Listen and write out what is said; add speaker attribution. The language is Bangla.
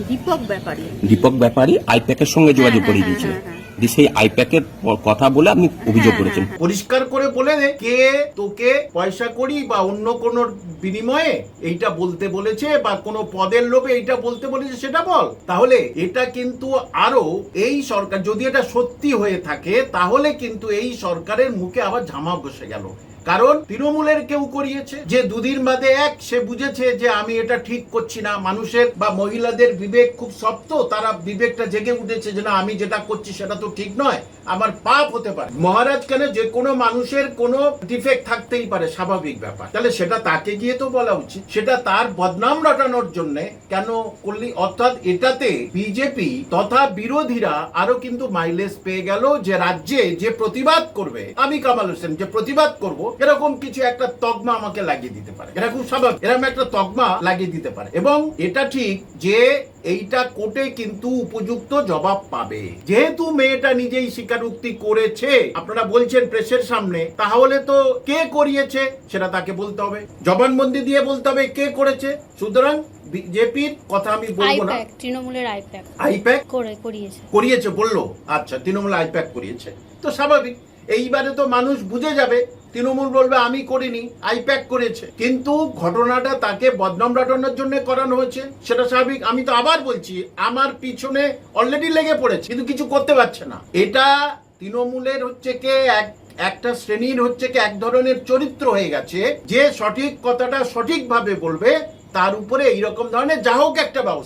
Speaker 1: দীপক ব্যাপারী।
Speaker 2: দীপক ব্যাপারী আইপ্যাকের সঙ্গে যোগাযোগ
Speaker 1: হ্যাঁ,
Speaker 2: করে
Speaker 1: হ্যাঁ,
Speaker 2: দিয়েছিলেন
Speaker 1: হ্যাঁ,
Speaker 2: দিয়ে সেই আইপ্যাকের কথা বলে আপনি অভিযোগ
Speaker 1: হ্যাঁ,
Speaker 2: করেছেন।
Speaker 3: পরিষ্কার করে বলে দে কে তোকে পয়সা করি বা অন্য কোনো বিনিময়ে এইটা বলতে বলেছে বা কোনো পদের লোভে এইটা বলতে বলেছে সেটা বল। তাহলে এটা কিন্তু আরও এই সরকার যদি এটা সত্যি হয়ে থাকে তাহলে কিন্তু এই সরকারের মুখে আবার ঝামা বসে গেল। কারণ তৃণমূলের কেউ করিয়েছে। যে দুদিন বাদে এক, সে বুঝেছে যে আমি এটা ঠিক করছি না। মানুষের বা মহিলাদের বিবেক খুব শক্ত, তারা বিবেকটা জেগে উঠেছে যে না, আমি যেটা করছি সেটা তো ঠিক নয়, আমার পাপ হতে পারে। মহারাজ কেন যে কোনো মানুষের কোনো ডিফেক্ট থাকতেই পারে, স্বাভাবিক ব্যাপার। তাহলে সেটা তাকে গিয়ে তো বলা উচিত। সেটা তার বদনাম রটানোর জন্য কেন করলি? অর্থাৎ এটাতে বিজেপি তথা বিরোধীরা আরও কিন্তু মাইলেজ পেয়ে গেল যে রাজ্যে যে প্রতিবাদ করবে, আমি কামাল হোসেন, যে প্রতিবাদ করব এরকম কিছু একটা তকমা আমাকে লাগিয়ে দিতে পারে। এটা খুব স্বাভাবিক। এরকম একটা তকমা লাগিয়ে দিতে পারে। এবং এটা ঠিক যে এইটা কোর্টে কিন্তু উপযুক্ত জবাব পাবে। যেহেতু মেয়েটা নিজেই স্বীকারোক্তি করেছে আপনারা বলছেন প্রেসের সামনে তাহলে তো কে করিয়েছে সেটা তাকে বলতে হবে। জবানবন্দি দিয়ে বলতে হবে কে করেছে। সুতরাং বিজেপির কথা আমি বলব না।
Speaker 4: তৃণমূলের আইপ্যাক।
Speaker 3: আইপ্যাক?
Speaker 4: করে করিয়েছে।
Speaker 3: করিয়েছে বলল। আচ্ছা তৃণমূল আইপ্যাক করিয়েছে। তো স্বাভাবিক। এইবারে তো মানুষ বুঝে যাবে তৃণমূল বলবে, আমি করিনি, আইপ্যাক করেছে। কিন্তু ঘটনাটা তাকে বদনাম রাটানোর জন্য করানো হয়েছে, সেটা স্বাভাবিক। আমি তো আবার বলছি, আমার পিছনে অলরেডি লেগে পড়েছে, কিন্তু কিছু করতে পারছে না। এটা তৃণমূলের হচ্ছে কে, এক, একটা শ্রেণির হচ্ছে কি, এক ধরনের চরিত্র হয়ে গেছে, যে সঠিক কথাটা সঠিকভাবে বলবে, তার উপরে এইরকম ধরনের যা হোক একটা ব্যবস্থা।